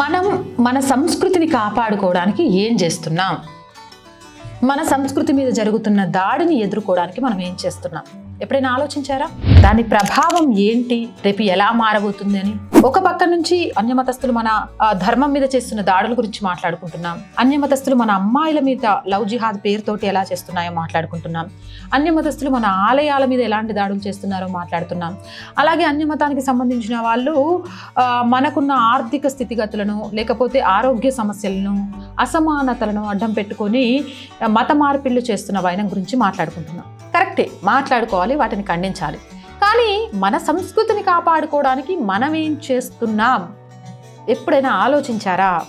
మనం మన సంస్కృతిని కాపాడుకోవడానికి ఏం చేస్తున్నాం? మన సంస్కృతి మీద జరుగుతున్న దాడిని ఎదుర్కోవడానికి మనం ఏం చేస్తున్నాం? ఎప్పుడైనా ఆలోచించారా? దాని ప్రభావం ఏంటి? రేపు ఎలా మారబోతుంది అని ఒక పక్క నుంచి అన్యమతస్తులు మన ధర్మం మీద చేస్తున్న దాడుల గురించి మాట్లాడుకుంటున్నాం. అన్యమతస్తులు మన అమ్మాయిల మీద లవ్ జిహాద్ పేరుతోటి ఎలా చేస్తున్నాయో మాట్లాడుకుంటున్నాం. అన్యమతస్తులు మన ఆలయాల మీద ఎలాంటి దాడులు చేస్తున్నారో మాట్లాడుతున్నాం. అలాగే అన్యమతానికి సంబంధించిన వాళ్ళు మనకున్న ఆర్థిక స్థితిగతులను లేకపోతే ఆరోగ్య సమస్యలను అసమానతలను అడ్డం పెట్టుకొని మత మార్పిళ్ళు చేస్తున్న వైనం గురించి మాట్లాడుకుంటున్నాం. కరెక్టే మాట్లాడుకోవాలి వాటిని ఖండించాలి. కానీ మన సంస్కృతిని కాపాడుకోవడానికి మనం ఏం చేస్తున్నాం? ఎప్పుడైనా ఆలోచించారా?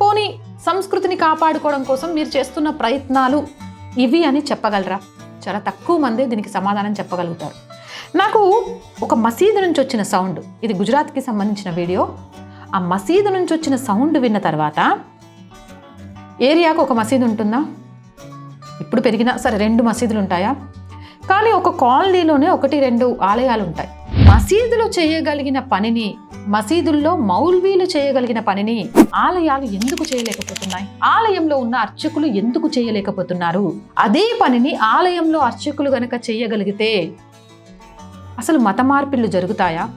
పోనీ సంస్కృతిని కాపాడుకోవడం కోసం మీరు చేస్తున్న ప్రయత్నాలు ఇవి అని చెప్పగలరా? చాలా తక్కువ మంది దీనికి సమాధానం చెప్పగలుగుతారు. నాకు ఒక మసీదు నుంచి వచ్చిన సౌండ్ ఇది గుజరాత్కి సంబంధించిన వీడియో. ఆ మసీదు నుంచి వచ్చిన సౌండ్ విన్న తర్వాత ఏరియాకు ఒక మసీదు ఉంటుందా? ఇప్పుడు పెరిగినా సరే రెండు మసీదులు ఉంటాయా? కానీ ఒక కాలనీలోనే ఒకటి రెండు ఆలయాలు ఉంటాయి మసీదులు చేయగలిగిన పనిని మసీదుల్లో మౌల్వీలు చేయగలిగిన పనిని ఆలయాలు ఎందుకు చేయలేకపోతున్నాయి? ఆలయంలో ఉన్న అర్చకులు ఎందుకు చేయలేకపోతున్నారు? అదే పనిని ఆలయంలో అర్చకులు గనక చేయగలిగితే అసలు మత మార్పిళ్ళు జరుగుతాయా?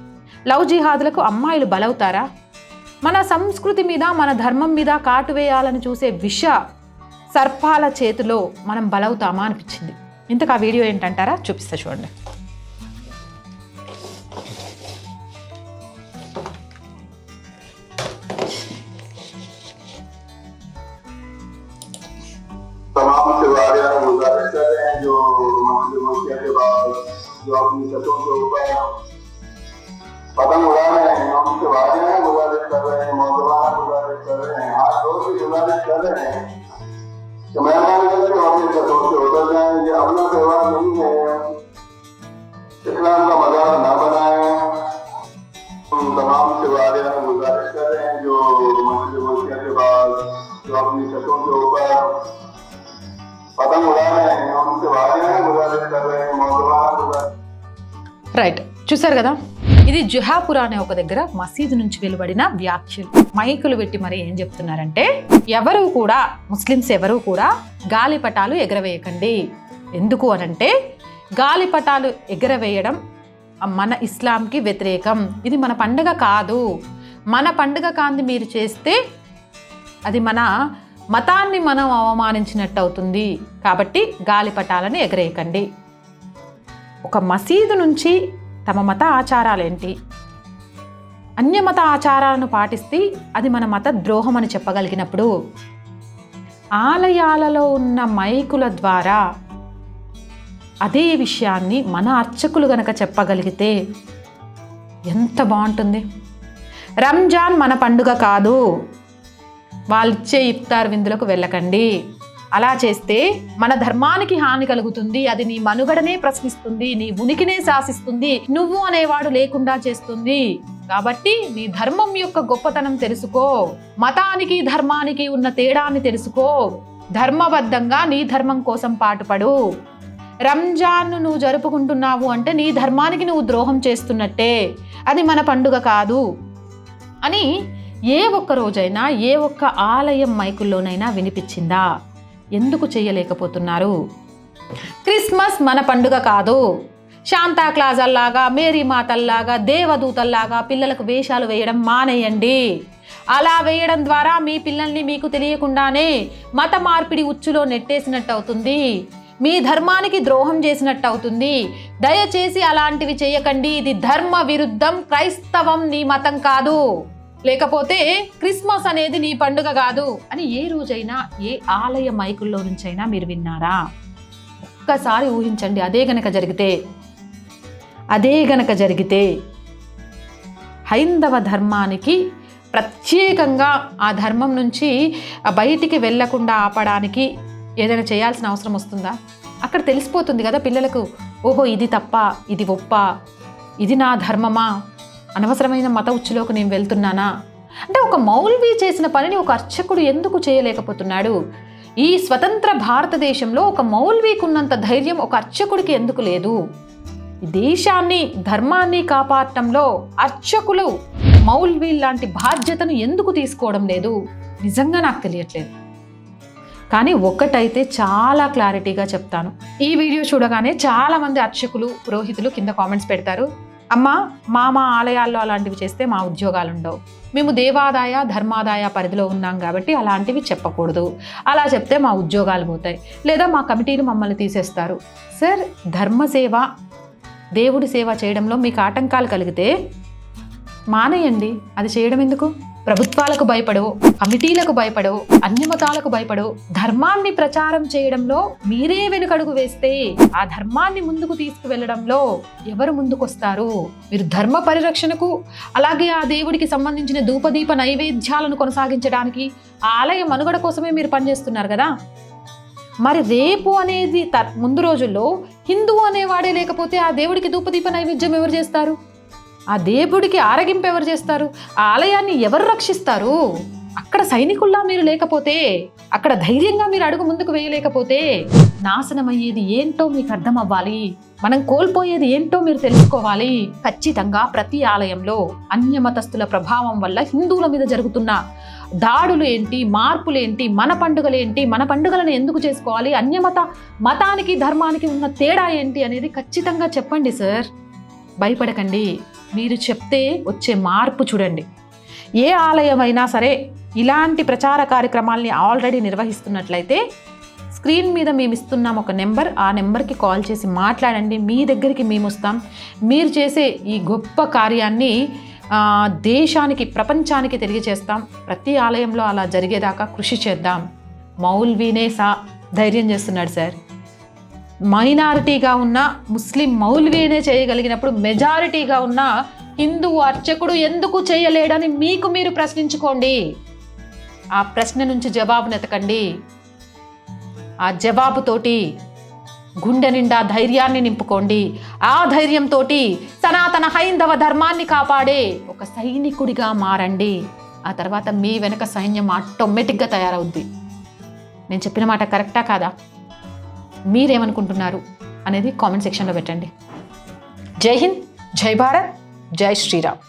లవ్ జిహాదులకు అమ్మాయిలు బలవుతారా? మన సంస్కృతి మీద మన ధర్మం మీద కాటు వేయాలని చూసే విష సర్పాల చేతిలో మనం బలవుతామా అనిపించింది. ఇంతకు ఆ వీడియో ఏంటంటారా చూపిస్తా చూడండి तमाम तिवारियां गुजारिश कर रहे हैं जो मुख्य के बाद जो अपनी छतों के ऊपर पतंग उड़ा रहे हैं हम तिवारियां गुजारिश कर रहे हैं मौजवान गुजारिश कर रहे हैं हाथ जोड़ के गुजारिश कर रहे हैं రైట్ చూసారు కదా? ఇది జుహాపుర అనే ఒక దగ్గర మసీదు నుంచి వెలువడిన వ్యాఖ్యలు. మైకులు పెట్టి మరి ఏం చెప్తున్నారంటే ఎవరు కూడా ముస్లిమ్స్ ఎవరు కూడా గాలిపటాలు ఎగరవేయకండి. ఎందుకు అనంటే గాలిపటాలు ఎగరవేయడం మన ఇస్లాంకి వ్యతిరేకం. ఇది మన పండుగ కాదు. మన పండుగ కాంతి మీరు చేస్తే అది మన మతాన్ని మనం అవమానించినట్టు అవుతుంది. కాబట్టి గాలిపటాలను ఎగరేయకండి. ఒక మసీదు నుంచి తమ మత ఆచారాలేంటి? అన్యమత ఆచారాలను పాటిస్తే అది మన మత ద్రోహం అని చెప్పగలిగినప్పుడు ఆలయాలలో ఉన్న మైకుల ద్వారా అదే విషయాన్ని మన అర్చకులు గనక చెప్పగలిగితే ఎంత బాగుంటుంది? రంజాన్ మన పండుగ కాదు. వాళ్ళిచ్చే ఇఫ్తార్ విందులకు వెళ్ళకండి. అలా చేస్తే మన ధర్మానికి హాని కలుగుతుంది అది నీ మనుగడనే ప్రశ్నిస్తుంది నీ ఉనికినే శాసిస్తుంది నువ్వు అనేవాడు లేకుండా చేస్తుంది. కాబట్టి నీ ధర్మం యొక్క గొప్పతనం తెలుసుకో మతానికి ధర్మానికి ఉన్న తేడాన్ని తెలుసుకో ధర్మబద్ధంగా నీ ధర్మం కోసం పాటుపడు. రంజాన్ను నువ్వు జరుపుకుంటున్నావు అంటే నీ ధర్మానికి నువ్వు ద్రోహం చేస్తున్నట్టే అది మన పండుగ కాదు. అని ఏ ఒక్క రోజైనా ఏ ఒక్క ఆలయం మైకుల్లోనైనా వినిపించిందా? ఎందుకు చేయలేకపోతున్నారు? క్రిస్మస్ మన పండుగ కాదు. శాంతా క్లాజల్లాగా మేరీ మాతల్లాగా దేవదూతల్లాగా పిల్లలకు వేషాలు వేయడం మానేయండి. అలా వేయడం ద్వారా మీ పిల్లల్ని మీకు తెలియకుండానే మత మార్పిడి ఉచ్చులో నెట్టేసినట్టు అవుతుంది. మీ ధర్మానికి ద్రోహం చేసినట్టు అవుతుంది. దయచేసి అలాంటివి చేయకండి. ఇది ధర్మ విరుద్ధం. క్రైస్తవం నీ మతం కాదు. లేకపోతే క్రిస్మస్ అనేది నీ పండుగ కాదు అని ఏ రోజైనా ఏ ఆలయ మైకుల్లో నుంచైనా మీరు విన్నారా? ఒక్కసారి ఊహించండి అదే గనక జరిగితే అదే గనక జరిగితే హైందవ ధర్మానికి ప్రత్యేకంగా ఆ ధర్మం నుంచి బయటికి వెళ్ళకుండా ఆపడానికి ఏదైనా చేయాల్సిన అవసరం వస్తుందా? అక్కడ తెలిసిపోతుంది కదా పిల్లలకు ఓహో ఇది తప్ప ఇది ఒప్ప ఇది నా ధర్మమా? అనవసరమైన మత ఉచ్చులోకి నేను వెళ్తున్నానా? అంటే ఒక మౌల్వి చేసిన పనిని ఒక అర్చకుడు ఎందుకు చేయలేకపోతున్నాడు? ఈ స్వతంత్ర భారతదేశంలో ఒక మౌల్వీకి ఉన్నంత ధైర్యం ఒక అర్చకుడికి ఎందుకు లేదు? దేశాన్ని ధర్మాన్ని కాపాడటంలో అర్చకులు మౌల్వీ లాంటి బాధ్యతను ఎందుకు తీసుకోవడం లేదు? నిజంగా నాకు తెలియట్లేదు. కానీ ఒక్కటైతే చాలా క్లారిటీగా చెప్తాను. ఈ వీడియో చూడగానే చాలా మంది అర్చకులు పురోహితులు కింద కామెంట్స్ పెడతారు. అమ్మ మా మా ఆలయాల్లో అలాంటివి చేస్తే మా ఉద్యోగాలు ఉండవు మేము దేవాదాయ ధర్మాదాయ పరిధిలో ఉన్నాం కాబట్టి అలాంటివి చెప్పకూడదు. అలా చెప్తే మా ఉద్యోగాలు పోతాయి. లేదా మా కమిటీలు మమ్మల్ని తీసేస్తారు. సార్ ధర్మసేవ దేవుడి సేవ చేయడంలో మీకు ఆటంకాలు కలిగితే మానేయండి. అది చేయడం ఎందుకు? ప్రభుత్వాలకు భయపడవు కమిటీలకు భయపడవు అన్ని మతాలకు భయపడవు. ధర్మాన్ని ప్రచారం చేయడంలో మీరే వెనుకడుగు వేస్తే ఆ ధర్మాన్ని ముందుకు తీసుకువెళ్ళడంలో ఎవరు ముందుకొస్తారు? మీరు ధర్మ పరిరక్షణకు అలాగే ఆ దేవుడికి సంబంధించిన ధూపదీప నైవేద్యాలను కొనసాగించడానికి ఆ ఆలయ మనుగడ కోసమే మీరు పనిచేస్తున్నారు కదా? మరి రేపు అనేది త- ముందు రోజుల్లో హిందువు అనేవాడే లేకపోతే ఆ దేవుడికి ధూపదీప నైవేద్యం ఎవరు చేస్తారు? ఆ దేవుడికి ఆరగింపు ఎవరు చేస్తారు? ఆ ఆలయాన్ని ఎవరు రక్షిస్తారు? అక్కడ సైనికుల్లా మీరు లేకపోతే అక్కడ ధైర్యంగా మీరు అడుగు ముందుకు వేయలేకపోతే నాశనమయ్యేది ఏంటో మీకు అర్థం అవ్వాలి మనం కోల్పోయేది ఏంటో మీరు తెలుసుకోవాలి. ఖచ్చితంగా ప్రతి ఆలయంలో అన్యమతస్థుల ప్రభావం వల్ల హిందువుల మీద జరుగుతున్న దాడులు ఏంటి మార్పులు ఏంటి మన పండుగలు ఏంటి మన పండుగలను ఎందుకు చేసుకోవాలి అన్యమత మతానికి ధర్మానికి ఉన్న తేడా ఏంటి అనేది ఖచ్చితంగా చెప్పండి సార్. భయపడకండి. మీరు చెప్తే వచ్చే మార్పు చూడండి. ఏ ఆలయమైనా సరే ఇలాంటి ప్రచార కార్యక్రమాల్ని ఆల్రెడీ నిర్వహిస్తున్నట్లయితే స్క్రీన్ మీద మేము ఇస్తున్నాం ఒక నెంబర్. ఆ నెంబర్కి కాల్ చేసి మాట్లాడండి. మీ దగ్గరికి మేము వస్తాం. మీరు చేసే ఈ గొప్ప కార్యాన్ని దేశానికి ప్రపంచానికి తెలియజేస్తాం ప్రతి ఆలయంలో అలా జరిగేదాకా కృషి చేద్దాం. మౌల్వీనే సా ధైర్యం చేస్తున్నాడు సార్. మైనారిటీగా ఉన్న ముస్లిం మౌల్వీనే చేయగలిగినప్పుడు మెజారిటీగా ఉన్న హిందూ అర్చకుడు ఎందుకు చేయలేడని మీకు మీరు ప్రశ్నించుకోండి. ఆ ప్రశ్న నుంచి జవాబును ఎతకండి ఆ జవాబుతోటి గుండె నిండా ధైర్యాన్ని నింపుకోండి. ఆ ధైర్యంతో సనాతన హైందవ ధర్మాన్ని కాపాడే ఒక సైనికుడిగా మారండి. ఆ తర్వాత మీ వెనక సైన్యం ఆటోమేటిక్గా తయారవుద్ది. నేను చెప్పిన మాట కరెక్టా కాదా? మీరేమనుకుంటున్నారు అనేది కామెంట్ సెక్షన్లో పెట్టండి. జై హింద్ జై భారత్ జై శ్రీరామ్.